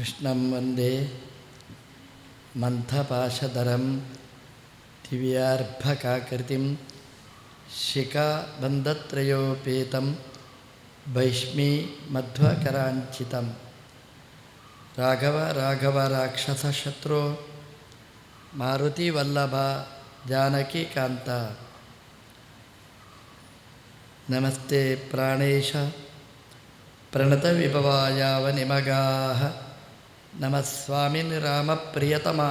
कृष्णं वंदे मन्थपाशधरं दिव्यार्भकाकृतिं शिखाबन्धत्रयोपेतं भैष्मीमध्वकराञ्चितं राघव राघव राक्षसशत्रो मारुतिवल्लभा जानकीकान्ता। नमस्ते प्राणेश प्रणतविभवायावनिमगाः। ನಮಃ ಸ್ವಾಮಿನ್ ರಾಮ ಪ್ರಿಯತಮ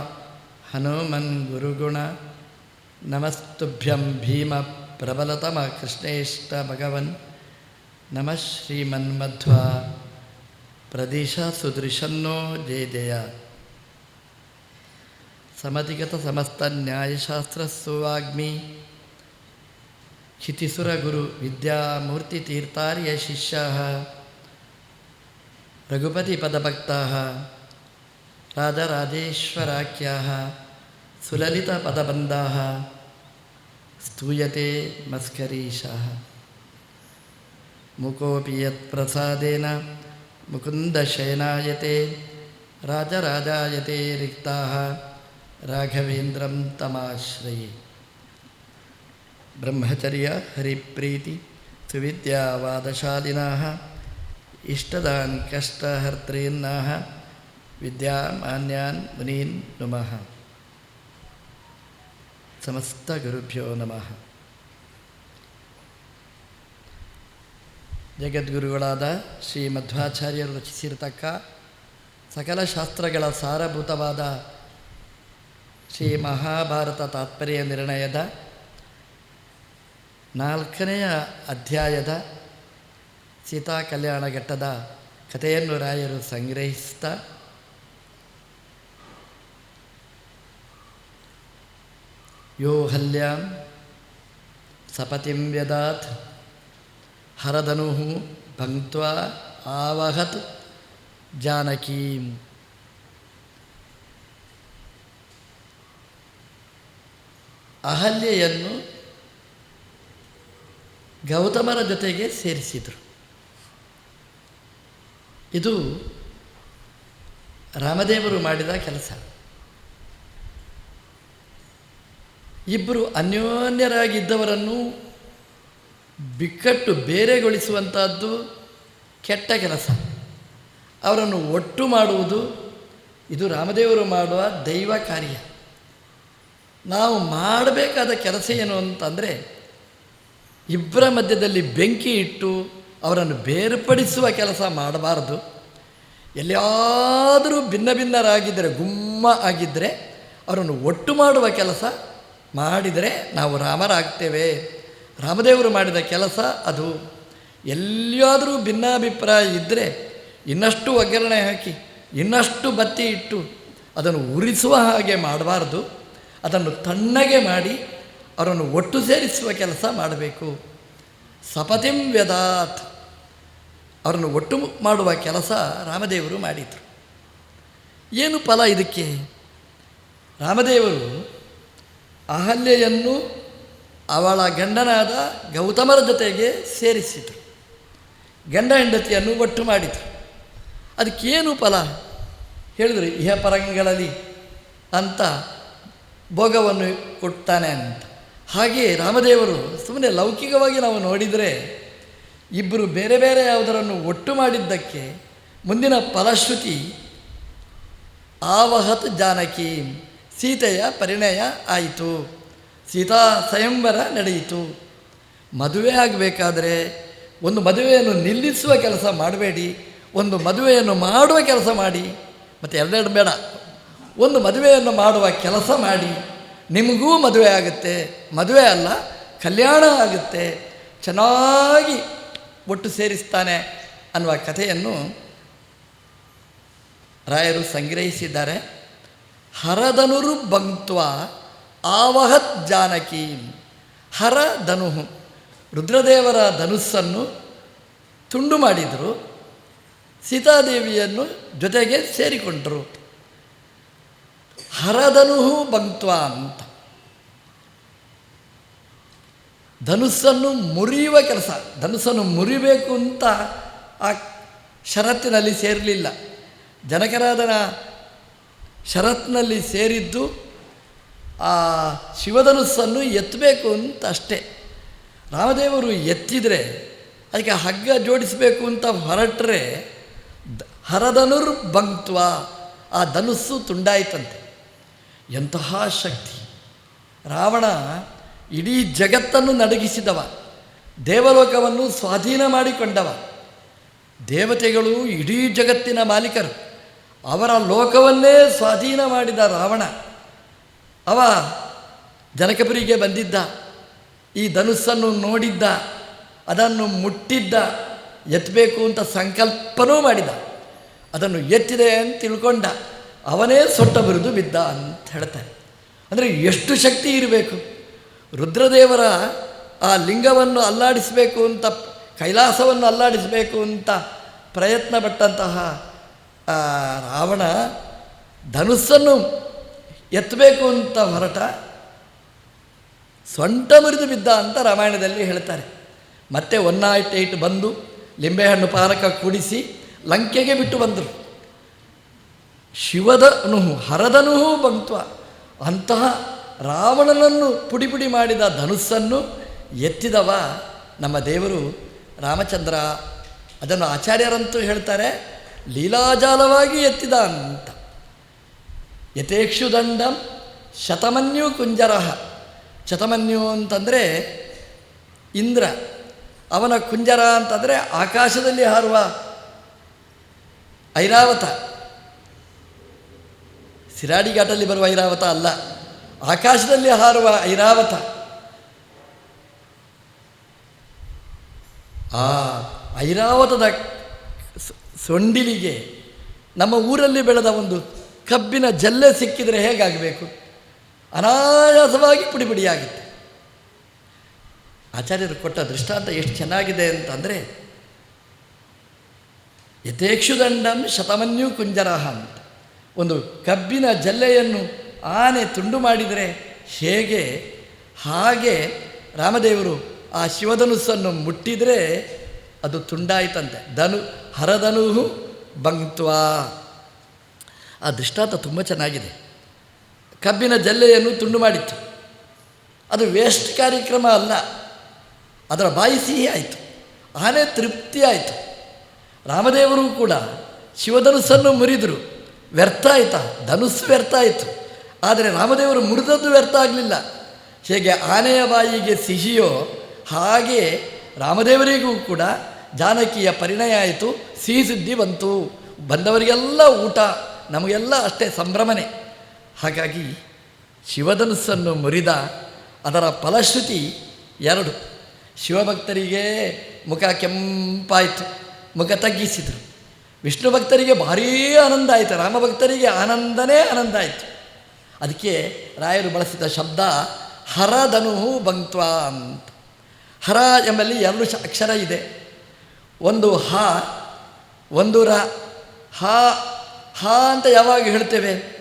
ಹನುಮನ್ ಗುರುಗುಣ. ನಮಸ್ತುಭ್ಯಂ ಭೀಮ ಪ್ರಬಲತಮ ಕೃಷ್ಣೇಷ್ಟ ಭಗವನ್. ನಮಃ ಶ್ರೀಮನ್ಮಧ್ವ. ಪ್ರದೇಶ ಸುದೃಶನ್ನೋ ಜಯ ಜಯ. ಸಮಧಿಗತ ಸಮಸ್ತ ನ್ಯಾಯಶಾಸ್ತ್ರ ಸುವಾಗ್ಮಿ. ಕ್ಷಿತಿಸುರಗುರು ವಿದ್ಯಾಮೂರ್ತಿತೀರ್ಥಾರ್ಯ ಶಿಷ್ಯಾ ರಘುಪತಿಪದಭಕ್ತಃ राजराजेश्वराख्याः सुललितपदबन्धाः स्तूयते मस्करीशाः। मुकोऽपि यत्प्रसादेन मुकुन्दशयनायते, राजराजायते रिक्ता राघवेन्द्रं तमाश्रये। ब्रह्मचर्य, हरिप्रीति, सुविद्यावादशालिना इष्टदान कष्टहर्त्रीन्नाः ವಿದ್ಯಾಮಾನ್ಯಾನ್ ಮುನೀನ್ ನುಮಃ. ಸಮಸ್ತ ಗುರುಭ್ಯೋ ನಮಃ. ಜಗದ್ಗುರುಗಳಾದ ಶ್ರೀ ಮಧ್ವಾಚಾರ್ಯರು ರಚಿಸಿರತಕ್ಕ ಸಕಲ ಶಾಸ್ತ್ರಗಳ ಸಾರಭೂತವಾದ ಶ್ರೀ ಮಹಾಭಾರತ ತಾತ್ಪರ್ಯ ನಿರ್ಣಯದ ನಾಲ್ಕನೆಯ ಅಧ್ಯಾಯದ ಸೀತಾ ಕಲ್ಯಾಣ ಘಟ್ಟದ ಕಥೆಯನ್ನು ರಾಯರು ಸಂಗ್ರಹಿಸ್ತಾ ಯೋ ಹಲ್ಯಾಂ ಸಪತಿಂ ವ್ಯದಾತ್ ಹರಧನು ಭಂಕ್ವಾ ಆವಹತ್ ಜಾನಕೀಂ ಅಹಲ್ಯೆಯನ್ನು ಗೌತಮರ ಜೊತೆಗೆ ಸೇರಿಸಿದರು. ಇದು ರಾಮದೇವರು ಮಾಡಿದ ಕೆಲಸ. ಇಬ್ಬರು ಅನ್ಯೋನ್ಯರಾಗಿದ್ದವರನ್ನು ಬಿಕ್ಕಟ್ಟು ಬೇರೆಗೊಳಿಸುವಂಥದ್ದು ಕೆಟ್ಟ ಕೆಲಸ. ಅವರನ್ನು ಒಟ್ಟು ಮಾಡುವುದು ಇದು ರಾಮದೇವರು ಮಾಡುವ ದೈವ ಕಾರ್ಯ. ನಾವು ಮಾಡಬೇಕಾದ ಕೆಲಸ ಏನು ಅಂತಂದರೆ, ಇಬ್ಬರ ಮಧ್ಯದಲ್ಲಿ ಬೆಂಕಿ ಇಟ್ಟು ಅವರನ್ನು ಬೇರ್ಪಡಿಸುವ ಕೆಲಸ ಮಾಡಬಾರದು. ಎಲ್ಲಿಯಾದರೂ ಭಿನ್ನ ಭಿನ್ನರಾಗಿದ್ದರೆ, ಗುಮ್ಮ ಆಗಿದ್ದರೆ, ಅವರನ್ನು ಒಟ್ಟು ಮಾಡುವ ಕೆಲಸ ಮಾಡಿದರೆ ನಾವು ರಾಮರಾಗ್ತೇವೆ. ರಾಮದೇವರು ಮಾಡಿದ ಕೆಲಸ ಅದು. ಎಲ್ಲಿಯಾದರೂ ಭಿನ್ನಾಭಿಪ್ರಾಯ ಇದ್ದರೆ ಇನ್ನಷ್ಟು ಒಗ್ಗರಣೆ ಹಾಕಿ, ಇನ್ನಷ್ಟು ಬತ್ತಿ ಇಟ್ಟು ಅದನ್ನು ಉರಿಸುವ ಹಾಗೆ ಮಾಡಬಾರ್ದು. ಅದನ್ನು ತಣ್ಣಗೆ ಮಾಡಿ ಅವರನ್ನು ಒಟ್ಟು ಸೇರಿಸುವ ಕೆಲಸ ಮಾಡಬೇಕು. ಸಪತಿಂ ವ್ಯದಾತ್. ಅವರನ್ನು ಒಟ್ಟು ಮಾಡುವ ಕೆಲಸ ರಾಮದೇವರು ಮಾಡಿದರು. ಏನು ಫಲ ಇದಕ್ಕೆ? ರಾಮದೇವರು ಅಹಲ್ಯೆಯನ್ನು ಅವಳ ಗಂಡನಾದ ಗೌತಮರ ಜೊತೆಗೆ ಸೇರಿಸಿತು ಗಂಡ ಹೆಂಡತಿಯನ್ನು ಒಟ್ಟು ಮಾಡಿತು ಅದಕ್ಕೇನು ಫಲ? ಹೇಳಿದ್ರು, ಇಹ ಪರಂಗಳಲ್ಲಿ ಅಂತ ಭೋಗವನ್ನು ಕೊಡ್ತಾನೆ ಅಂತ. ಹಾಗೆ ರಾಮದೇವರು ಸುಮ್ಮನೆ ಲೌಕಿಕವಾಗಿ ನಾವು ನೋಡಿದರೆ ಇಬ್ಬರು ಬೇರೆ ಬೇರೆ ಯಾವುದರನ್ನು ಒಟ್ಟು ಮಾಡಿದ್ದಕ್ಕೆ ಮುಂದಿನ ಫಲಶ್ರುತಿ ಆವಹತ್ ಜಾನಕಿ. ಸೀತೆಯ ಪರಿಣಯ ಆಯಿತು. ಸೀತಾ ಸ್ವಯಂವರ ನಡೆಯಿತು. ಮದುವೆ ಆಗಬೇಕಾದ್ರೆ ಒಂದು ಮದುವೆಯನ್ನು ನಿಲ್ಲಿಸುವ ಕೆಲಸ ಮಾಡಬೇಡಿ, ಒಂದು ಮದುವೆಯನ್ನು ಮಾಡುವ ಕೆಲಸ ಮಾಡಿ, ಮತ್ತು ಎರಡೆರಡು ಬೇಡ, ಒಂದು ಮದುವೆಯನ್ನು ಮಾಡುವ ಕೆಲಸ ಮಾಡಿ, ನಿಮಗೂ ಮದುವೆ ಆಗುತ್ತೆ, ಮದುವೆ ಅಲ್ಲ, ಕಲ್ಯಾಣ ಆಗುತ್ತೆ, ಚೆನ್ನಾಗಿ ಒಟ್ಟು ಸೇರಿಸ್ತಾನೆ ಅನ್ನುವ ಕಥೆಯನ್ನು ರಾಯರು ಸಂಗ್ರಹಿಸಿದ್ದಾರೆ. ಹರಧನುರು ಬಂಕ್ತ್ವ ಆವಹತ್ ಜಾನಕಿ. ಹರ ರುದ್ರದೇವರ ಧನುಸ್ಸನ್ನು ತುಂಡು ಮಾಡಿದರು. ಸೀತಾದೇವಿಯನ್ನು ಜೊತೆಗೆ ಸೇರಿಕೊಂಡರು. ಹರಧನು ಬಂತ್ವ ಅಂತ. ಧನುಸ್ಸನ್ನು ಮುರಿಯುವ ಕೆಲಸ. ಧನುಸ್ಸನ್ನು ಮುರಿಬೇಕು ಅಂತ ಆ ಷರತ್ತಿನಲ್ಲಿ ಸೇರಲಿಲ್ಲ. ಜನಕರಾದನ ಷರತ್ನಲ್ಲಿ ಸೇರಿದ್ದು ಆ ಶಿವಧನುಸ್ಸನ್ನು ಎತ್ತಬೇಕು ಅಂತ ಅಷ್ಟೇ. ರಾಮದೇವರು ಎತ್ತಿದರೆ ಅದಕ್ಕೆ ಹಗ್ಗ ಜೋಡಿಸಬೇಕು ಅಂತ ಹೊರಟ್ರೆ ಹರಧನುರ್ ಬಂಕ್ತ್ವ, ಆ ಧನುಸ್ಸು ತುಂಡಾಯಿತಂತೆ. ಎಂತಹ ಶಕ್ತಿ. ರಾವಣ ಇಡೀ ಜಗತ್ತನ್ನು ನಡಗಿಸಿದವ, ದೇವಲೋಕವನ್ನು ಸ್ವಾಧೀನ ಮಾಡಿಕೊಂಡವ. ದೇವತೆಗಳು ಇಡೀ ಜಗತ್ತಿನ ಮಾಲೀಕರು. ಅವರ ಲೋಕವನ್ನೇ ಸ್ವಾಧೀನ ಮಾಡಿದ ರಾವಣ, ಅವ ಜನಕಪುರಿಗೆ ಬಂದಿದ್ದ, ಈ ಧನುಸ್ಸನ್ನು ನೋಡಿದ್ದ, ಅದನ್ನು ಮುಟ್ಟಿದ್ದ ಎತ್ತಬೇಕು ಅಂತ ಸಂಕಲ್ಪನೂ ಮಾಡಿದ. ಅದನ್ನು ಎತ್ತಿದೆ ಅಂತ ತಿಳ್ಕೊಂಡ, ಅವನೇ ಸೊಟ್ಟ ಬರೆದು ಬಿದ್ದ ಅಂತ ಹೇಳ್ತಾರೆ ಅಂದರೆ ಎಷ್ಟು ಶಕ್ತಿ ಇರಬೇಕು? ರುದ್ರದೇವರ ಆ ಲಿಂಗವನ್ನು ಅಲ್ಲಾಡಿಸಬೇಕು ಅಂತ, ಕೈಲಾಸವನ್ನು ಅಲ್ಲಾಡಿಸಬೇಕು ಅಂತ ಪ್ರಯತ್ನ ಪಟ್ಟಂತಹ ರಾವಣ ಧನುಸ್ಸನ್ನು ಎತ್ತಬೇಕು ಅಂತ ಹೊರಟ. ಸೊಂಟ ಮುರಿದು ಬಿದ್ದ ಅಂತ ರಾಮಾಯಣದಲ್ಲಿ ಹೇಳ್ತಾರೆ. ಮತ್ತೆ ಒನ್ ನಾಟ್ ಏಟ್ ಬಂದು ಲಿಂಬೆಹಣ್ಣು ಪಾನಕ ಕುಡಿಸಿ ಲಂಕೆಗೆ ಬಿಟ್ಟು ಬಂದರು. ಶಿವದನು ಹರದನೂ ಬಂತ್ವ. ಅಂತಹ ರಾವಣನನ್ನು ಪುಡಿ ಪುಡಿ ಮಾಡಿದ ಧನುಸ್ಸನ್ನು ಎತ್ತಿದವ ನಮ್ಮ ದೇವರು ರಾಮಚಂದ್ರ. ಅದನ್ನು ಆಚಾರ್ಯರಂತೂ ಹೇಳ್ತಾರೆ ಲೀಲಾಜಾಲವಾಗಿ ಎತ್ತಿದ ಅಂತ. ಯಥೇಕ್ಷುದಂಡಂ ಶತಮನ್ಯು ಕುಂಜರಹ ಶತಮನ್ಯು ಅಂತಂದರೆ ಇಂದ್ರ. ಅವನ ಕುಂಜರ ಅಂತಂದರೆ ಆಕಾಶದಲ್ಲಿ ಹಾರುವ ಐರಾವತ. ಸಿರಾಡಿ ಘಾಟಲ್ಲಿ ಬರುವ ಐರಾವತ ಅಲ್ಲ, ಆಕಾಶದಲ್ಲಿ ಹಾರುವ ಐರಾವತ. ಆ ಐರಾವತದ ಸೊಂಡಿಲಿಗೆ ನಮ್ಮ ಊರಲ್ಲಿ ಬೆಳೆದ ಒಂದು ಕಬ್ಬಿನ ಜಲ್ಲೆ ಸಿಕ್ಕಿದರೆ ಹೇಗಾಗಬೇಕು? ಅನಾಯಾಸವಾಗಿ ಪುಡಿ ಪುಡಿಯಾಗುತ್ತೆ ಆಚಾರ್ಯರು ಕೊಟ್ಟ ದೃಷ್ಟಾಂತ ಎಷ್ಟು ಚೆನ್ನಾಗಿದೆ ಅಂತಂದರೆ, ಯಥೇಕ್ಷುದಂಡಂ ಶತಮನ್ಯು ಕುಂಜರಹ ಅಂತ. ಒಂದು ಕಬ್ಬಿನ ಜಲ್ಲೆಯನ್ನು ಆನೆ ತುಂಡು ಮಾಡಿದರೆ ಹೇಗೆ? ಹಾಗೆ ರಾಮದೇವರು ಆ ಶಿವಧನುಸ್ಸನ್ನು ಮುಟ್ಟಿದರೆ ಅದು ತುಂಡಾಯಿತಂತೆ. ಧನು ಹರಧನು ಬಂಕ್ತ್ವ. ಆ ದೃಷ್ಟಾಂತ ತುಂಬ ಚೆನ್ನಾಗಿದೆ. ಕಬ್ಬಿನ ಜಲ್ಲೆಯನ್ನು ತುಂಡು ಮಾಡಿತ್ತು. ಅದು ವೇಸ್ಟ್ ಕಾರ್ಯಕ್ರಮ ಅಲ್ಲ. ಅದರ ಬಾಯಿ ಸಿಹಿ ಆಯಿತು. ಆನೆ ತೃಪ್ತಿ ಆಯಿತು. ರಾಮದೇವರು ಕೂಡ ಶಿವಧನುಸ್ಸನ್ನು ಮುರಿದರು. ವ್ಯರ್ಥ ಆಯಿತಾ? ಧನುಸ್ಸು ವ್ಯರ್ಥ ಆಯಿತು. ಆದರೆ ರಾಮದೇವರು ಮುರಿದದ್ದು ವ್ಯರ್ಥ ಆಗಲಿಲ್ಲ. ಹೇಗೆ ಆನೆಯ ಬಾಯಿಗೆ ಸಿಹಿಯೋ ಹಾಗೆ ರಾಮದೇವರಿಗೂ ಕೂಡ ಜಾನಕಿಯ ಪರಿಣಯ ಆಯಿತು ಸಿಹಿ ಸುದ್ದಿ ಬಂತು. ಬಂದವರಿಗೆಲ್ಲ ಊಟ, ನಮಗೆಲ್ಲ ಅಷ್ಟೇ ಸಂಭ್ರಮನೆ. ಹಾಗಾಗಿ ಶಿವಧನುಸ್ಸನ್ನು ಮುರಿದ ಅದರ ಫಲಶ್ರುತಿ ಎರಡು. ಶಿವಭಕ್ತರಿಗೆ ಮುಖ ಕೆಂಪಾಯಿತು, ಮುಖ ತಗ್ಗಿಸಿದರು. ವಿಷ್ಣು ಭಕ್ತರಿಗೆ ಭಾರೀ ಆನಂದ ಆಯಿತು ರಾಮಭಕ್ತರಿಗೆ ಆನಂದನೇ ಆನಂದ ಆಯಿತು. ಅದಕ್ಕೆ ರಾಯರು ಬಳಸಿದ ಶಬ್ದ ಹರಧನು ಬಂಕ್ತ್ವ ಅಂತ. ಹರ ಎಂಬಲ್ಲಿ ಎರಡು ಅಕ್ಷರ ಇದೆ. ಒಂದು ಹ, ಒಂದು ರ, ಹ ಹ ಅಂತ ಯಾವಾಗ ಹೇಳ್ತೇವೆ?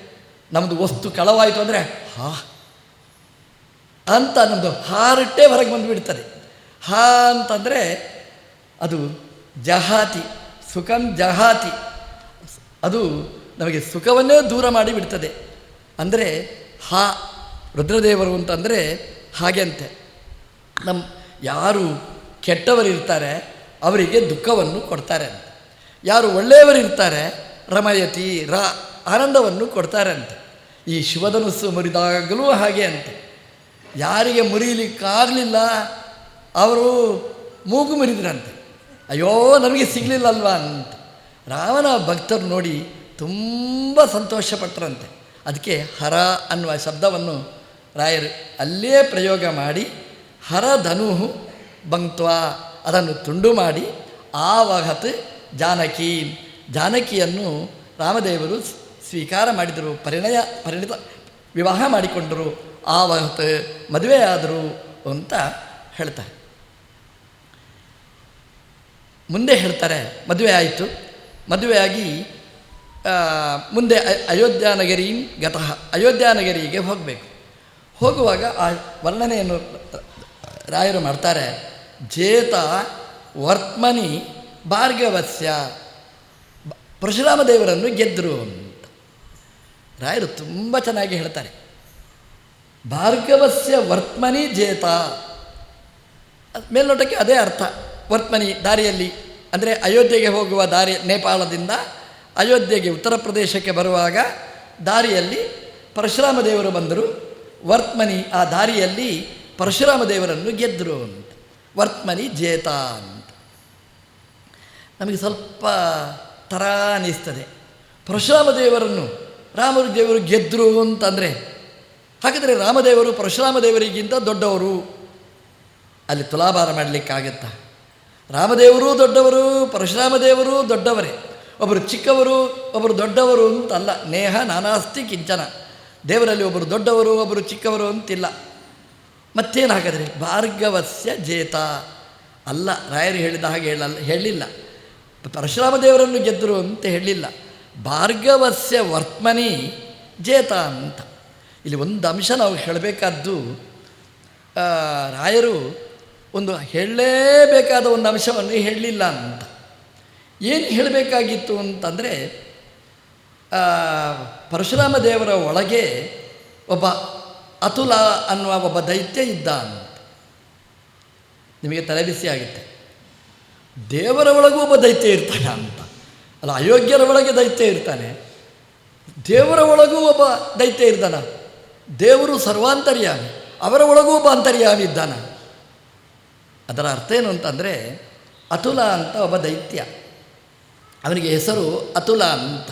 ನಮ್ಮದು ವಸ್ತು ಕಳವಾಯಿತು ಅಂದರೆ ಹಾ ಅಂತ ನಮ್ಮದು ಹಾರಟ್ಟೆ ಹೊರಗೆ ಬಂದುಬಿಡ್ತದೆ. ಹಾ ಅಂತಂದರೆ ಅದು ಜಹಾತಿ, ಸುಖಂ ಜಹಾತಿ. ಅದು ನಮಗೆ ಸುಖವನ್ನೇ ದೂರ ಮಾಡಿ ಬಿಡ್ತದೆ. ಅಂದರೆ ಹಾ, ರುದ್ರದೇವರು ಅಂತಂದರೆ ಹಾಗೆ ಅಂತೆ. ನಮ್ಮ ಯಾರು ಕೆಟ್ಟವರಿರ್ತಾರೆ ಅವರಿಗೆ ದುಃಖವನ್ನು ಕೊಡ್ತಾರೆ ಅಂತ. ಯಾರು ಒಳ್ಳೆಯವರಿರ್ತಾರೆ, ರಮಯತಿ ರ ಆನಂದವನ್ನು ಕೊಡ್ತಾರೆ ಅಂತ. ಈ ಶಿವಧನುಸ್ಸು ಮುರಿದಾಗಲೂ ಹಾಗೆ ಅಂತೆ. ಯಾರಿಗೆ ಮುರಿಯಲಿಕ್ಕಾಗಲಿಲ್ಲ ಅವರು ಮೂಗು ಮುರಿದ್ರಂತೆ. ಅಯ್ಯೋ, ನಮಗೆ ಸಿಗಲಿಲ್ಲಲ್ವಾ ಅಂತ. ರಾಮನ ಭಕ್ತರು ನೋಡಿ ತುಂಬ ಸಂತೋಷಪಟ್ಟರಂತೆ ಅದಕ್ಕೆ ಹರ ಅನ್ನುವ ಶಬ್ದವನ್ನು ರಾಯರು ಅಲ್ಲೇ ಪ್ರಯೋಗ ಮಾಡಿ ಹರಧನು ಬಂಕ್ತ್ವ ಅದನ್ನು ತುಂಡು ಮಾಡಿ ಆವಹತ್ ಜಾನಕಿ. ಜಾನಕಿಯನ್ನು ರಾಮದೇವರು ಸ್ವೀಕಾರ ಮಾಡಿದರು, ಪರಿಣಯ, ಪರಿಣಿತ ವಿವಾಹ ಮಾಡಿಕೊಂಡರು. ಆವಹತ್ ಮದುವೆಯಾದರು ಅಂತ ಹೇಳ್ತಾರೆ. ಮುಂದೆ ಹೇಳ್ತಾರೆ, ಮದುವೆ ಆಯಿತು. ಮದುವೆಯಾಗಿ ಮುಂದೆ ಅಯೋಧ್ಯಾನಗರಿ ಅಯೋಧ್ಯ ನಗರಿ ಗತಃ ಅಯೋಧ್ಯಾನಗರಿಗೆ ಹೋಗಬೇಕು. ಹೋಗುವಾಗ ಆ ವರ್ಣನೆಯನ್ನು ರಾಯರು ಮಾಡ್ತಾರೆ ಜೇತ ವರ್ತ್ಮನಿ ಭಾರ್ಗವತ್ಸ್ಯ. ಪರಶುರಾಮ ದೇವರನ್ನು ಗೆದ್ದರು ಅಂತ. ರಾಯರು ತುಂಬ ಚೆನ್ನಾಗಿ ಹೇಳ್ತಾರೆ. ಭಾರ್ಗವಸ್ಯ ವರ್ತ್ಮನಿ ಜೇತ. ಮೇಲ್ನೋಟಕ್ಕೆ ಅದೇ ಅರ್ಥ. ವರ್ತ್ಮನಿ ದಾರಿಯಲ್ಲಿ, ಅಂದರೆ ಅಯೋಧ್ಯೆಗೆ ಹೋಗುವ ದಾರಿ ನೇಪಾಳದಿಂದ ಅಯೋಧ್ಯೆಗೆ ಉತ್ತರ ಪ್ರದೇಶಕ್ಕೆ ಬರುವಾಗ ದಾರಿಯಲ್ಲಿ ಪರಶುರಾಮ ದೇವರು ಬಂದರು. ವರ್ತ್ಮನಿ ಆ ದಾರಿಯಲ್ಲಿ ಪರಶುರಾಮ ದೇವರನ್ನು ಗೆದ್ದರು ವರ್ತಮನಿ ಜೇತ ಅಂತ. ನಮಗೆ ಸ್ವಲ್ಪ ಥರ ಅನ್ನಿಸ್ತದೆ ಪರಶುರಾಮ ದೇವರನ್ನು ರಾಮರು ದೇವರು ಗೆದ್ದರು ಅಂತಂದರೆ, ಹಾಗಾದರೆ ರಾಮದೇವರು ಪರಶುರಾಮ ದೇವರಿಗಿಂತ ದೊಡ್ಡವರು. ಅಲ್ಲಿ ತುಲಾಭಾರ ಮಾಡಲಿಕ್ಕಾಗತ್ತಾ ರಾಮದೇವರೂ ದೊಡ್ಡವರು, ಪರಶುರಾಮ ದೇವರೂ ದೊಡ್ಡವರೇ. ಒಬ್ಬರು ಚಿಕ್ಕವರು ಒಬ್ಬರು ದೊಡ್ಡವರು ಅಂತಲ್ಲ. ನೇಹ ನಾನಾಸ್ತಿ ಕಿಂಚನ. ದೇವರಲ್ಲಿ ಒಬ್ಬರು ದೊಡ್ಡವರು ಒಬ್ಬರು ಚಿಕ್ಕವರು ಅಂತಿಲ್ಲ. ಮತ್ತೇನು ಹಾಗಾದರೆ ಭಾರ್ಗವಸ್ಯ ಜೇತ. ಅಲ್ಲ, ರಾಯರು ಹೇಳಿದ ಹಾಗೆ ಹೇಳಲ್ಲ ಹೇಳಿಲ್ಲ ಪರಶುರಾಮ ದೇವರನ್ನು ಗೆದ್ದರು ಅಂತ ಹೇಳಿಲ್ಲ ಭಾರ್ಗವಸ್ಯ ವರ್ತಮನಿ ಜೇತ ಅಂತ. ಇಲ್ಲಿ ಒಂದು ಅಂಶ ನಾವು ಹೇಳಬೇಕಾದ್ದು ರಾಯರು ಒಂದು ಹೇಳಲೇಬೇಕಾದ ಒಂದು ಅಂಶವನ್ನು ಹೇಳಲಿಲ್ಲ ಅಂತ. ಏನು ಹೇಳಬೇಕಾಗಿತ್ತು ಅಂತಂದರೆ ಪರಶುರಾಮ ದೇವರ ಒಳಗೆ ಒಬ್ಬ ಅತುಲ ಅನ್ನುವ ಒಬ್ಬ ದೈತ್ಯ ಇದ್ದ ನಿಮಗೆ ತಲೆಬಿಸಿ ಆಗುತ್ತೆ. ದೇವರ ಒಳಗೂ ಒಬ್ಬ ದೈತ್ಯ ಇರ್ತಾನೆ ಅಂತ. ಅಲ್ಲ, ಅಯೋಗ್ಯರ ಒಳಗೆ ದೈತ್ಯ ಇರ್ತಾನೆ. ದೇವರ ಒಳಗೂ ಒಬ್ಬ ದೈತ್ಯ ಇರ್ತಾನ ದೇವರು ಸರ್ವಾಂತರ್ಯಾಮಿ. ಅವರ ಒಳಗೂ ಒಬ್ಬ ಅಂತರ್ಯಾಮಿ ಇದ್ದಾನ. ಅದರ ಅರ್ಥ ಏನು ಅಂತಂದರೆ, ಅತುಲ ಅಂತ ಒಬ್ಬ ದೈತ್ಯ. ಅವನಿಗೆ ಹೆಸರು ಅತುಲ ಅಂತ.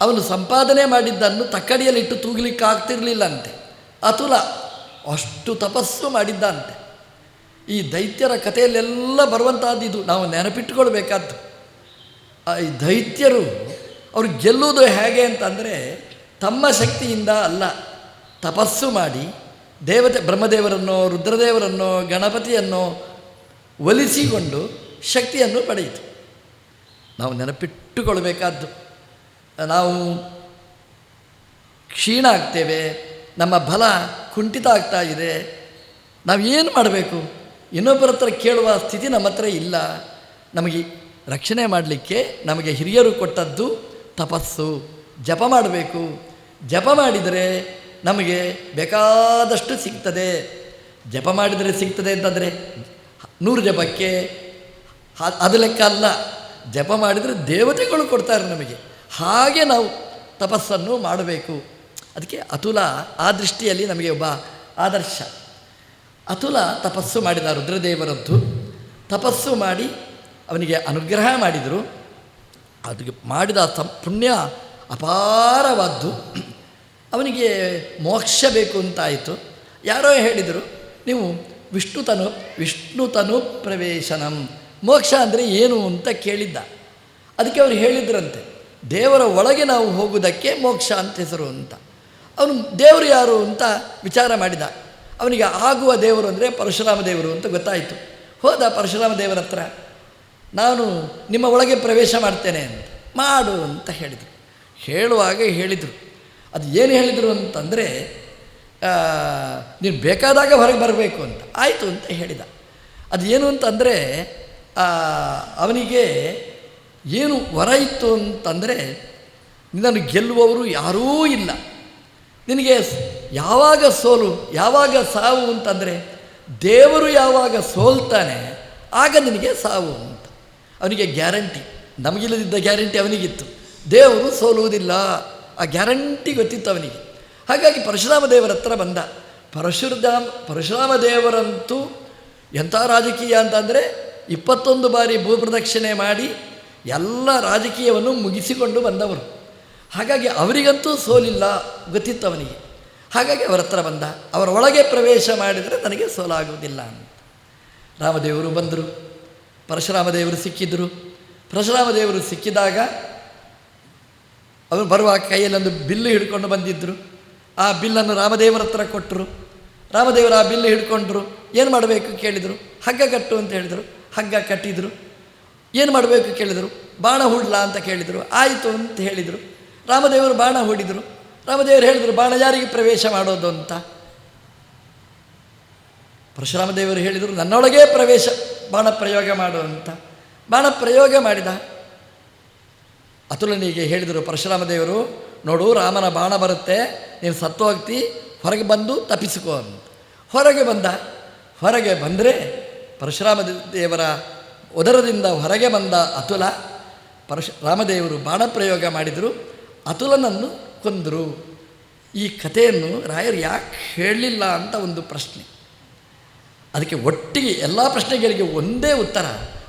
ಅವನು ಸಂಪಾದನೆ ಮಾಡಿದ್ದನ್ನು ತಕ್ಕಡಿಯಲ್ಲಿಟ್ಟು ತೂಗಲಿಕ್ಕೆ ಆಗ್ತಿರಲಿಲ್ಲಂತೆ ಅತುಲ ಅಷ್ಟು ತಪಸ್ಸು ಮಾಡಿದ್ದಂತೆ. ಈ ದೈತ್ಯರ ಕಥೆಯಲ್ಲೆಲ್ಲ ಬರುವಂತಹದ್ದು ಇದು ನಾವು ನೆನಪಿಟ್ಟುಕೊಳ್ಬೇಕಾದ್ದು ಈ ದೈತ್ಯರು ಅವರು ಗೆಲ್ಲುವುದು ಹೇಗೆ ಅಂತಂದರೆ ತಮ್ಮ ಶಕ್ತಿಯಿಂದ ಅಲ್ಲ, ತಪಸ್ಸು ಮಾಡಿ ದೇವತೆ, ಬ್ರಹ್ಮದೇವರನ್ನೋ, ರುದ್ರದೇವರನ್ನೋ, ಗಣಪತಿಯನ್ನೋ ಒಲಿಸಿಕೊಂಡು ಶಕ್ತಿಯನ್ನು ಪಡೆಯಿತು. ನಾವು ನೆನಪಿಟ್ಟುಕೊಳ್ಬೇಕಾದ್ದು. ನಾವು ಕ್ಷೀಣ ಆಗ್ತೇವೆ ನಮ್ಮ ಬಲ ಕುಂಠಿತ ಆಗ್ತಾ ಇದೆ. ನಾವು ಏನು ಮಾಡಬೇಕು? ಇನ್ನೊಬ್ಬರ ಹತ್ರ ಕೇಳುವ ಸ್ಥಿತಿ ನಮ್ಮ ಹತ್ರ ಇಲ್ಲ. ನಮಗೆ ರಕ್ಷಣೆ ಮಾಡಲಿಕ್ಕೆ ನಮಗೆ ಹಿರಿಯರು ಕೊಟ್ಟದ್ದು ತಪಸ್ಸು. ಜಪ ಮಾಡಬೇಕು. ಜಪ ಮಾಡಿದರೆ ನಮಗೆ ಬೇಕಾದಷ್ಟು ಸಿಗ್ತದೆ. ಜಪ ಮಾಡಿದರೆ ಸಿಗ್ತದೆ ಅಂತಂದರೆ ನೂರು ಜಪಕ್ಕೆ ಅದು ಲೆಕ್ಕ ಅಲ್ಲ. ಜಪ ಮಾಡಿದರೆ ದೇವತೆಗಳು ಕೊಡ್ತಾರೆ ನಮಗೆ. ಹಾಗೆ ನಾವು ತಪಸ್ಸನ್ನು ಮಾಡಬೇಕು. ಅದಕ್ಕೆ ಅತುಲ ಆ ದೃಷ್ಟಿಯಲ್ಲಿ ನಮಗೆ ಒಬ್ಬ ಆದರ್ಶ. ಅತುಲ ತಪಸ್ಸು ಮಾಡಿದ ರುದ್ರದೇವರದ್ದು. ತಪಸ್ಸು ಮಾಡಿ ಅವನಿಗೆ ಅನುಗ್ರಹ ಮಾಡಿದರು. ಅದಕ್ಕೆ ಮಾಡಿದ ಸಂ ಪುಣ್ಯ ಅಪಾರವಾದ್ದು. ಅವನಿಗೆ ಮೋಕ್ಷ ಬೇಕು ಅಂತಾಯಿತು. ಯಾರೋ ಹೇಳಿದರು, ನೀವು ವಿಷ್ಣುತನು ವಿಷ್ಣುತನು ವಿಷ್ಣು ತನು ಪ್ರವೇಶನಂ. ಮೋಕ್ಷ ಅಂದರೆ ಏನು ಅಂತ ಕೇಳಿದ್ದ. ಅದಕ್ಕೆ ಅವರು ಹೇಳಿದ್ರಂತೆ, ದೇವರ ಒಳಗೆ ನಾವು ಹೋಗುವುದಕ್ಕೆ ಮೋಕ್ಷ ಅಂತ ಹೆಸರು ಅಂತ. ಅವನು ದೇವರು ಯಾರು ಅಂತ ವಿಚಾರ ಮಾಡಿದ. ಅವನಿಗೆ ಆಗುವ ದೇವರು ಅಂದರೆ ಪರಶುರಾಮ ದೇವರು ಅಂತ ಗೊತ್ತಾಯಿತು. ಹೋದ ಪರಶುರಾಮ ದೇವರ ಹತ್ರ, ನಾನು ನಿಮ್ಮ ಒಳಗೆ ಪ್ರವೇಶ ಮಾಡ್ತೇನೆ ಅಂತ, ಮಾಡು ಅಂತ ಹೇಳಿದರು. ಹೇಳುವಾಗ ಹೇಳಿದರು. ಅದು ಏನು ಹೇಳಿದರು ಅಂತಂದರೆ ನೀನು ಬೇಕಾದಾಗ ಹೊರಗೆ ಬರಬೇಕು ಅಂತ. ಆಯಿತು ಅಂತ ಹೇಳಿದ. ಅದು ಏನು ಅಂತಂದರೆ ಅವನಿಗೆ ಏನು ವರ ಇತ್ತು ಅಂತಂದರೆ ನಿನ್ನನ್ನು ಗೆಲ್ಲುವವರು ಯಾರೂ ಇಲ್ಲ. ನಿನಗೆ ಯಾವಾಗ ಸೋಲು, ಯಾವಾಗ ಸಾವು ಅಂತಂದರೆ ದೇವರು ಯಾವಾಗ ಸೋಲ್ತಾನೆ, ಆಗ ನಿನಗೆ ಸಾವು ಅಂತ ಅವನಿಗೆ ಗ್ಯಾರಂಟಿ, ನಮಗಿಲ್ಲದಿದ್ದ ಗ್ಯಾರಂಟಿ ಅವನಿಗಿತ್ತು. ದೇವರು ಸೋಲುವುದಿಲ್ಲ, ಆ ಗ್ಯಾರಂಟಿ ಗೊತ್ತಿತ್ತು ಅವನಿಗೆ. ಹಾಗಾಗಿ ಪರಶುರಾಮ ದೇವರ ಹತ್ರ ಬಂದ. ಪರಶುರಾಮ ಪರಶುರಾಮ ದೇವರಂತೂ ಎಂಥ ರಾಜಕೀಯ ಅಂತಂದರೆ ಇಪ್ಪತ್ತೊಂದು ಬಾರಿ ಭೂಪ್ರದಕ್ಷಿಣೆ ಮಾಡಿ ಎಲ್ಲ ರಾಜಕೀಯವನ್ನು ಮುಗಿಸಿಕೊಂಡು ಬಂದವರು. ಹಾಗಾಗಿ ಅವರಿಗಂತೂ ಸೋಲಿಲ್ಲ ಗೊತ್ತಿತ್ತು ಅವನಿಗೆ ಹಾಗಾಗಿ ಅವರ ಹತ್ರ ಬಂದ, ಅವರ ಒಳಗೆ ಪ್ರವೇಶ ಮಾಡಿದರೆ ನನಗೆ ಸೋಲಾಗುವುದಿಲ್ಲ ಅಂತ. ರಾಮದೇವರು ಬಂದರು. ಪರಶುರಾಮದೇವರು ಸಿಕ್ಕಿದ್ರು. ಪರಶುರಾಮ ದೇವರು ಸಿಕ್ಕಿದಾಗ ಅವರು ಬರುವ ಕೈಯಲ್ಲೊಂದು ಬಿಲ್ಲು ಹಿಡ್ಕೊಂಡು ಬಂದಿದ್ದರು ಆ ಬಿಲ್ಲನ್ನು ರಾಮದೇವರ ಹತ್ರ ಕೊಟ್ಟರು. ರಾಮದೇವರು ಆ ಬಿಲ್ಲು ಹಿಡ್ಕೊಂಡ್ರು. ಏನು ಮಾಡಬೇಕು ಕೇಳಿದರು. ಹಗ್ಗ ಕಟ್ಟು ಅಂತ ಹೇಳಿದರು. ಹಗ್ಗ ಕಟ್ಟಿದರು. ಏನು ಮಾಡಬೇಕು ಕೇಳಿದರು. ಬಾಣ ಹೂಡ್ಲಾ ಅಂತ ಕೇಳಿದರು. ಆಯಿತು ಅಂತ ಹೇಳಿದರು. ರಾಮದೇವರು ಬಾಣ ಹೂಡಿದರು. ರಾಮದೇವರು ಹೇಳಿದರು, ಬಾಣ ಯಾರಿಗೆ ಪ್ರವೇಶ ಮಾಡೋದು ಅಂತ? ಪರಶುರಾಮದೇವರು ಹೇಳಿದರು, ನನ್ನೊಳಗೇ ಪ್ರವೇಶ, ಬಾಣ ಪ್ರಯೋಗ ಮಾಡು ಅಂತ. ಬಾಣ ಪ್ರಯೋಗ ಮಾಡಿದ. ಅತುಲನಿಗೆ ಹೇಳಿದರು ಪರಶುರಾಮದೇವರು, ನೋಡು, ರಾಮನ ಬಾಣ ಬರುತ್ತೆ, ನೀನು ಸತ್ತು ಹೋಗ್ತಿ, ಹೊರಗೆ ಬಂದು ತಪ್ಪಿಸಿಕೋ ಅಂತ. ಹೊರಗೆ ಬಂದ. ಹೊರಗೆ ಬಂದರೆ ಪರಶುರಾಮ ದೇವರ ಉದರದಿಂದ ಹೊರಗೆ ಬಂದ ಅತುಲ, ಪರಶು, ರಾಮದೇವರು ಬಾಣ ಪ್ರಯೋಗ ಮಾಡಿದರು. ಅತುಲನನ್ನು ಕೊಂದರು. ಈ ಕಥೆಯನ್ನು ರಾಯರು ಯಾಕೆ ಹೇಳಲಿಲ್ಲ ಅಂತ ಒಂದು ಪ್ರಶ್ನೆ. ಅದಕ್ಕೆ ಒಟ್ಟಿಗೆ ಎಲ್ಲ ಪ್ರಶ್ನೆಗಳಿಗೆ ಒಂದೇ ಉತ್ತರ,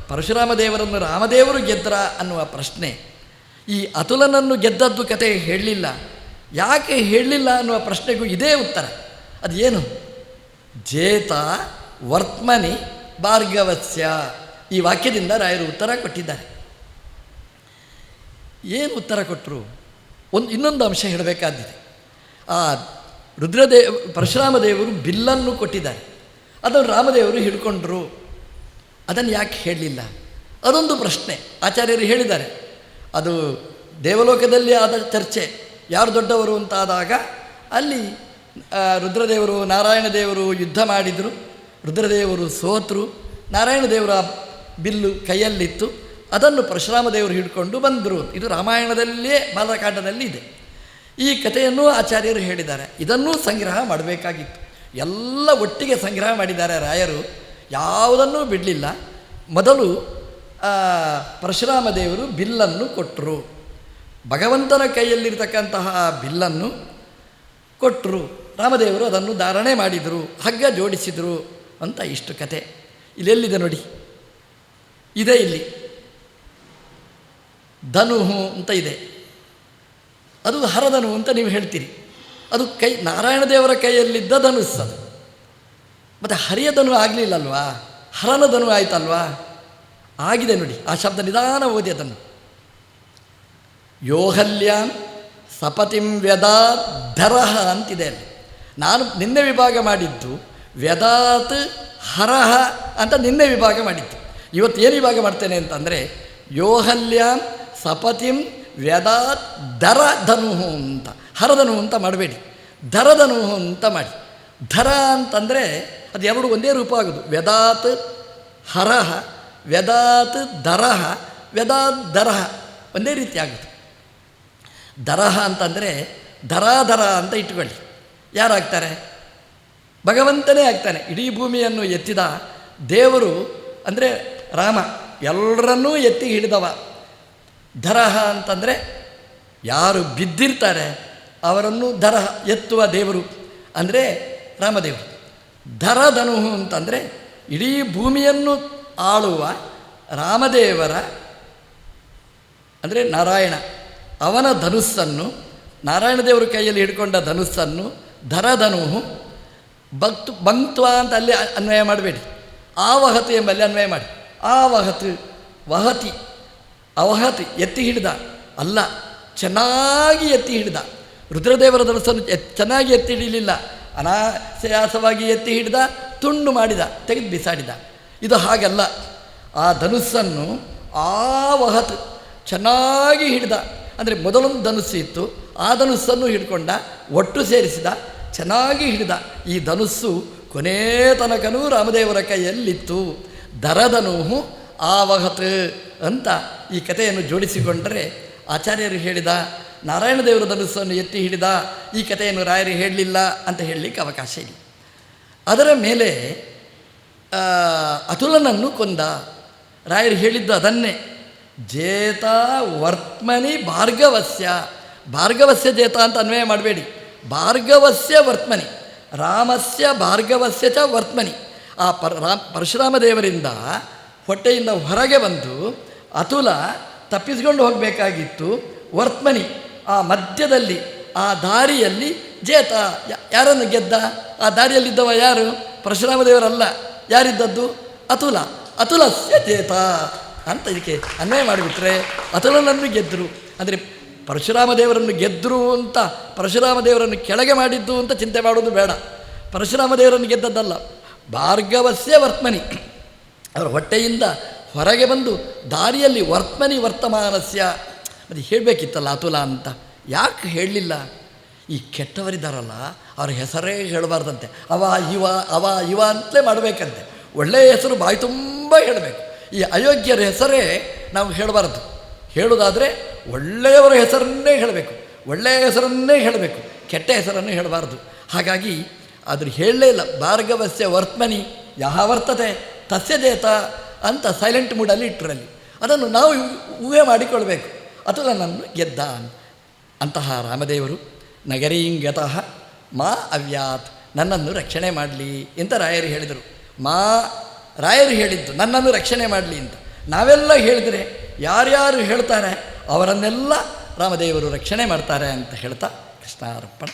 ಪರಶುರಾಮ ದೇವರನ್ನು ರಾಮದೇವರು ಗೆದ್ದರ ಅನ್ನುವ ಪ್ರಶ್ನೆ. ಈ ಅತುಲನನ್ನು ಗೆದ್ದದ್ದು ಕತೆ ಹೇಳಲಿಲ್ಲ. ಯಾಕೆ ಹೇಳಲಿಲ್ಲ ಅನ್ನುವ ಪ್ರಶ್ನೆಗೂ ಇದೇ ಉತ್ತರ. ಅದು ಏನು? ಜೇತ ವರ್ತಮನಿ ಭಾರ್ಗವತ್ಸ್ಯ ಈ ವಾಕ್ಯದಿಂದ ರಾಯರು ಉತ್ತರ ಕೊಟ್ಟಿದ್ದಾರೆ. ಏನು ಉತ್ತರ ಕೊಟ್ಟರು ಒಂದು ಇನ್ನೊಂದು ಅಂಶ ಹೇಳಬೇಕಾದಿದೆ ಆ ರುದ್ರದೇವ ಪರಶುರಾಮ ದೇವರು ಬಿಲ್ಲನ್ನು ಕೊಟ್ಟಿದ್ದಾರೆ. ಅದನ್ನು ರಾಮದೇವರು ಹಿಡ್ಕೊಂಡ್ರು. ಅದನ್ನು ಯಾಕೆ ಹೇಳಲಿಲ್ಲ? ಅದೊಂದು ಪ್ರಶ್ನೆ. ಆಚಾರ್ಯರು ಹೇಳಿದ್ದಾರೆ. ಅದು ದೇವಲೋಕದಲ್ಲಿ ಆದ ಚರ್ಚೆ. ಯಾರು ದೊಡ್ಡವರು ಅಂತಾದಾಗ ಅಲ್ಲಿ ರುದ್ರದೇವರು ನಾರಾಯಣ ದೇವರು ಯುದ್ಧ ಮಾಡಿದರು. ರುದ್ರದೇವರು ಸೋತರು. ನಾರಾಯಣ ದೇವರ ಬಿಲ್ಲು ಕೈಯಲ್ಲಿತ್ತು. ಅದನ್ನು ಪರಶುರಾಮದೇವರು ಹಿಡ್ಕೊಂಡು ಬಂದರು ಇದು ರಾಮಾಯಣದಲ್ಲಿಯೇ ಬಾಲಕಾಂಡದಲ್ಲಿ ಇದೆ. ಈ ಕಥೆಯನ್ನು ಆಚಾರ್ಯರು ಹೇಳಿದ್ದಾರೆ. ಇದನ್ನೂ ಸಂಗ್ರಹ ಮಾಡಬೇಕಾಗಿತ್ತು. ಎಲ್ಲ ಒಟ್ಟಿಗೆ ಸಂಗ್ರಹ ಮಾಡಿದ್ದಾರೆ ರಾಯರು. ಯಾವುದನ್ನೂ ಬಿಡಲಿಲ್ಲ. ಮೊದಲು ಪರಶುರಾಮ ದೇವರು ಬಿಲ್ಲನ್ನು ಕೊಟ್ಟರು ಭಗವಂತನ ಕೈಯಲ್ಲಿರ್ತಕ್ಕಂತಹ ಬಿಲ್ಲನ್ನು ಕೊಟ್ಟರು ರಾಮದೇವರು ಅದನ್ನು ಧಾರಣೆ ಮಾಡಿದರು. ಹಗ್ಗ ಜೋಡಿಸಿದರು ಅಂತ ಇಷ್ಟು ಕತೆ ಇಲ್ಲೆಲ್ಲಿದೆ ನೋಡಿ? ಇದೆ ಇಲ್ಲಿ. ಧನುಹು ಅಂತ ಇದೆ. ಅದು ಹರಧನು ಅಂತ ನೀವು ಹೇಳ್ತೀರಿ. ಅದು ಕೈ, ನಾರಾಯಣ ದೇವರ ಕೈಯಲ್ಲಿದ್ದ ಧನುಸ್ ಅದು. ಮತ್ತು ಹರಿಯ ಧನು ಆಗಲಿಲ್ಲಲ್ವಾ? ಹರನ ಧನು ಆಯ್ತಲ್ವಾ? ಆಗಿದೆ ನೋಡಿ, ಆ ಶಬ್ದ ನಿಧಾನ ಓದಿ ಅದನ್ನು. ಯೋಹಲ್ಯಾನ್ ಸಪತಿಂ ವ್ಯದಾತ್ ಧರಹ ಅಂತಿದೆ ಅಲ್ಲಿ. ನಾನು ನಿನ್ನೆ ವಿಭಾಗ ಮಾಡಿದ್ದು, ವ್ಯದಾತ್ ಹರಹ ಅಂತ ನಿನ್ನೆ ವಿಭಾಗ ಮಾಡಿದ್ದು. ಇವತ್ತು ಏನು ವಿಭಾಗ ಮಾಡ್ತೇನೆ ಅಂತಂದರೆ, ಯೋಹಲ್ಯಾಂ ಸಪತಿಂ ವ್ಯದಾತ್ ದರ ಅಂತ. ಹರಧನು ಅಂತ ಮಾಡಬೇಡಿ. ದರಧನು ಅಂತ ಮಾಡಿ. ಧರ ಅಂತಂದರೆ ಅದು ಎರಡು ಒಂದೇ ರೂಪ ಆಗೋದು. ವ್ಯದಾತ್ ಹರಹ, ವ್ಯದಾತ್ ದರಹ ವ್ಯದಾತ್ ದರಹ ಒಂದೇ ರೀತಿ ಆಗುತ್ತೆ. ದರಹ ಅಂತಂದರೆ ಧರಾಧರ ಅಂತ ಇಟ್ಕೊಳ್ಳಿ. ಯಾರಾಗ್ತಾರೆ? ಭಗವಂತನೇ ಆಗ್ತಾನೆ. ಇಡೀ ಭೂಮಿಯನ್ನು ಎತ್ತಿದ ದೇವರು ಅಂದರೆ ರಾಮ. ಎಲ್ಲರನ್ನೂ ಎತ್ತಿ ಹಿಡಿದವ. ಧರಹ ಅಂತಂದರೆ ಯಾರು ಬಿದ್ದಿರ್ತಾರೆ ಅವರನ್ನು ಧರಹ ಎತ್ತುವ ದೇವರು ಅಂದರೆ ರಾಮದೇವರು. ಧರಧನು ಅಂತಂದರೆ ಇಡೀ ಭೂಮಿಯನ್ನು ಆಳುವ ರಾಮದೇವರ ಅಂದರೆ ನಾರಾಯಣ, ಅವನ ಧನುಸ್ಸನ್ನು, ನಾರಾಯಣ ದೇವರ ಕೈಯಲ್ಲಿ ಹಿಡ್ಕೊಂಡ ಧನುಸ್ಸನ್ನು ಧರಧನು ಭಕ್ತು ಬಂಕ್ತ್ವ ಅಂತ ಅಲ್ಲಿ ಅನ್ವಯ ಮಾಡಬೇಡಿ. ಆವಹತು ಎಂಬಲ್ಲಿ ಅನ್ವಯ ಮಾಡಿ. ಆವಹತು ವಹತಿ ಅವಹತಿ ಎತ್ತಿ ಹಿಡಿದ. ಅಲ್ಲ, ಚೆನ್ನಾಗಿ ಎತ್ತಿ ಹಿಡಿದ. ರುದ್ರದೇವರ ಎತ್- ಚೆನ್ನಾಗಿ ಎತ್ತಿ ಹಿಡಿಯಲಿಲ್ಲ ಅನಾಸಯಾಸವಾಗಿ ಎತ್ತಿ ಹಿಡಿದ, ತುಂಡು ಮಾಡಿದ, ತೆಗೆದು ಬಿಸಾಡಿದ. ಇದು ಹಾಗಲ್ಲ. ಆ ಧನುಸ್ಸನ್ನು ಆ ವಹತ್ ಚೆನ್ನಾಗಿ ಹಿಡಿದ. ಅಂದರೆ ಮೊದಲೊಂದು ಧನುಸ್ಸು ಇತ್ತು, ಆ ಧನುಸ್ಸನ್ನು ಹಿಡ್ಕೊಂಡ, ಒಟ್ಟು ಸೇರಿಸಿದ, ಚೆನ್ನಾಗಿ ಹಿಡಿದ. ಈ ಧನುಸ್ಸು ಕೊನೇ ತನಕನೂ ರಾಮದೇವರ ಕೈಯಲ್ಲಿತ್ತು. ದರಧನುಹು ಆವಹತ್ ಅಂತ ಈ ಕಥೆಯನ್ನು ಜೋಡಿಸಿಕೊಂಡರೆ ಆಚಾರ್ಯರು ಹೇಳಿದ, ನಾರಾಯಣ ದೇವರ ಧನುಸ್ಸನ್ನು ಎತ್ತಿ ಹಿಡಿದ, ಈ ಕಥೆಯನ್ನು ರಾಯರು ಹೇಳಲಿಲ್ಲ ಅಂತ ಹೇಳಲಿಕ್ಕೆ ಅವಕಾಶ ಇಲ್ಲ. ಅದರ ಮೇಲೆ ಅತುಲನನ್ನು ಕೊಂದ. ರಾಯರು ಹೇಳಿದ್ದು ಅದನ್ನೇ, ಜೇತ ವರ್ತ್ಮನಿ ಭಾರ್ಗವಸ್ಯ. ಭಾರ್ಗವಸ್ಯ ಜೇತ ಅಂತ ಅನ್ವಯ ಮಾಡಬೇಡಿ. ಭಾರ್ಗವಸ್ಯ ವರ್ತ್ಮನಿ, ರಾಮಸ್ಯ ಭಾರ್ಗವಸ್ಯ ಚ ವರ್ತಮನಿ. ಆ ಪರ, ರಾಮ್, ಪರಶುರಾಮ ದೇವರಿಂದ ಹೊಟ್ಟೆಯಿಂದ ಹೊರಗೆ ಬಂದು ಅತುಲ ತಪ್ಪಿಸ್ಕೊಂಡು ಹೋಗಬೇಕಾಗಿತ್ತು. ವರ್ತಮನಿ, ಆ ಮಧ್ಯದಲ್ಲಿ, ಆ ದಾರಿಯಲ್ಲಿ ಜೇತ ಯಾರನ್ನು ಗೆದ್ದ? ಆ ದಾರಿಯಲ್ಲಿದ್ದವ ಯಾರು? ಪರಶುರಾಮ ದೇವರಲ್ಲ ಯಾರಿದ್ದದ್ದು? ಅತುಲ. ಅತುಲಸ್ಯ ಜೇತ ಅಂತ ಇದಕ್ಕೆ ಅನ್ವಯ ಮಾಡಿಬಿಟ್ರೆ ಅತುಲನನ್ನು ಗೆದ್ದರು ಅಂದರೆ ಪರಶುರಾಮ ದೇವರನ್ನು ಗೆದ್ದರು ಅಂತ ಪರಶುರಾಮ ದೇವರನ್ನು ಕೆಳಗೆ ಮಾಡಿದ್ದು ಅಂತ ಚಿಂತೆ ಮಾಡೋದು ಬೇಡ. ಪರಶುರಾಮ ದೇವರನ್ನು ಗೆದ್ದದ್ದಲ್ಲ. ಭಾರ್ಗವಸ್ಯ ವರ್ತಮನಿ. ಅವರ ಹೊಟ್ಟೆಯಿಂದ ಹೊರಗೆ ಬಂದು ದಾರಿಯಲ್ಲಿ ವರ್ತಮನಿ ವರ್ತಮಾನಸ್ಯ. ಅದು ಹೇಳಬೇಕಿತ್ತಲ್ಲ ಅತುಲ ಅಂತ. ಯಾಕೆ ಹೇಳಲಿಲ್ಲ? ಈ ಕೆಟ್ಟವರಿದ್ದಾರಲ್ಲ, ಅವ್ರ ಹೆಸರೇ ಹೇಳಬಾರ್ದಂತೆ. ಅವ, ಇವ ಅವ, ಇವ ಅಂತಲೇ ಮಾಡಬೇಕಂತೆ. ಒಳ್ಳೆಯ ಹೆಸರು ಬಾಯಿ ತುಂಬ ಹೇಳಬೇಕು. ಈ ಅಯೋಗ್ಯರ ಹೆಸರೇ ನಾವು ಹೇಳಬಾರ್ದು. ಹೇಳೋದಾದರೆ ಒಳ್ಳೆಯವರ ಹೆಸರನ್ನೇ ಹೇಳಬೇಕು. ಒಳ್ಳೆಯ ಹೆಸರನ್ನೇ ಹೇಳಬೇಕು. ಕೆಟ್ಟ ಹೆಸರನ್ನು ಹೇಳಬಾರ್ದು. ಹಾಗಾಗಿ ಅದ್ರ ಹೇಳಲೇ ಇಲ್ಲ. ಭಾರ್ಗವಸ್ಯ ವರ್ತಮನಿ ಯಾವ ವರ್ತತೆ ತಸ್ಯ ದೇತ ಅಂತ ಸೈಲೆಂಟ್ ಮೂಡಲ್ಲಿ ಇಟ್ಟರಲ್ಲಿ. ಅದನ್ನು ನಾವು ಊಹೆ ಮಾಡಿಕೊಳ್ಬೇಕು. ಅದು ನನ್ನ ಗೆದ್ದ ಅಂತಹ ರಾಮದೇವರು, ನಗರೀಂಗತಃ ಮಾ ಅವ್ಯಾತ್, ನನ್ನನ್ನು ರಕ್ಷಣೆ ಮಾಡಲಿ ಅಂತ ರಾಯರು ಹೇಳಿದರು. ಮಾ, ರಾಯರು ಹೇಳಿದ್ದು, ನನ್ನನ್ನು ರಕ್ಷಣೆ ಮಾಡಲಿ ಅಂತ. ನಾವೆಲ್ಲ ಹೇಳಿದರೆ ಯಾರ್ಯಾರು ಹೇಳ್ತಾರೆ ಅವರನ್ನೆಲ್ಲ ರಾಮದೇವರು ರಕ್ಷಣೆ ಮಾಡ್ತಾರೆ ಅಂತ ಹೇಳ್ತಾ ಕೃಷ್ಣಾರ್ಪಣ